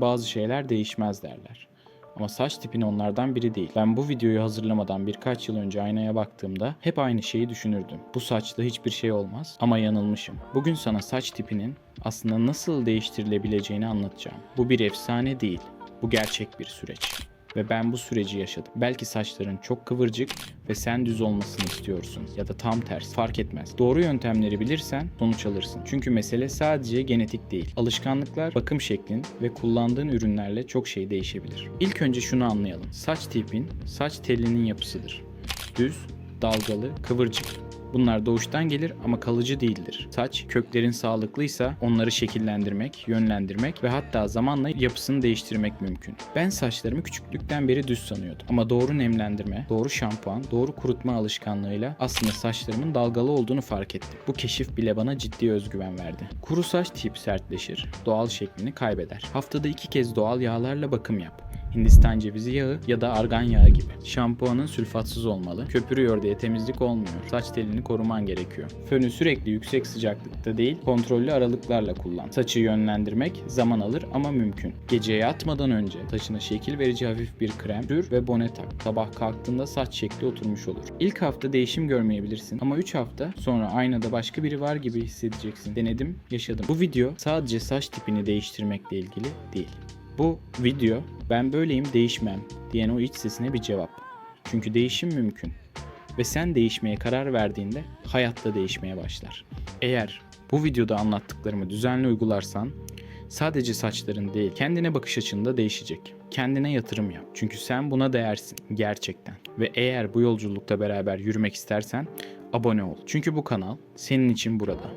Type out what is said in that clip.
bazı şeyler değişmez derler. Ama saç tipin onlardan biri değil. Ben bu videoyu hazırlamadan birkaç yıl önce aynaya baktığımda hep aynı şeyi düşünürdüm. Bu saçla hiçbir şey olmaz ama yanılmışım. Bugün sana saç tipinin aslında nasıl değiştirilebileceğini anlatacağım. Bu bir efsane değil. Bu gerçek bir süreç. Ve ben bu süreci yaşadım. Belki saçların çok kıvırcık ve sen düz olmasını istiyorsun ya da tam tersi fark etmez. Doğru yöntemleri bilirsen sonuç alırsın. Çünkü mesele sadece genetik değil. Alışkanlıklar, bakım şeklin ve kullandığın ürünlerle çok şey değişebilir. İlk önce şunu anlayalım. Saç tipin saç telinin yapısıdır. Düz, dalgalı, kıvırcık. Bunlar doğuştan gelir ama kalıcı değildir. Saç köklerin sağlıklıysa onları şekillendirmek, yönlendirmek ve hatta zamanla yapısını değiştirmek mümkün. Ben saçlarımı küçüklükten beri düz sanıyordum. Ama doğru nemlendirme, doğru şampuan, doğru kurutma alışkanlığıyla aslında saçlarımın dalgalı olduğunu fark ettim. Bu keşif bile bana ciddi özgüven verdi. Kuru saç tip sertleşir, doğal şeklini kaybeder. Haftada iki kez doğal yağlarla bakım yap. Hindistan cevizi yağı ya da argan yağı gibi. Şampuanın sülfatsız olmalı. Köpürüyor diye temizlik olmuyor. Saç telini koruman gerekiyor. Fönü sürekli yüksek sıcaklıkta değil, kontrollü aralıklarla kullan. Saçı yönlendirmek zaman alır ama mümkün. Gece yatmadan önce saçına şekil verici hafif bir krem sür ve bone tak. Sabah kalktığında saç şekli oturmuş olur. İlk hafta değişim görmeyebilirsin ama 3 hafta sonra aynada başka biri var gibi hissedeceksin. Denedim, yaşadım. Bu video sadece saç tipini değiştirmekle ilgili değil. Bu video ben böyleyim değişmem diyen o iç sesine bir cevap. Çünkü değişim mümkün. Ve sen değişmeye karar verdiğinde hayatta değişmeye başlar. Eğer bu videoda anlattıklarımı düzenli uygularsan sadece saçların değil kendine bakış açın da değişecek. Kendine yatırım yap. Çünkü sen buna değersin gerçekten. Ve eğer bu yolculukta beraber yürümek istersen abone ol. Çünkü bu kanal senin için burada.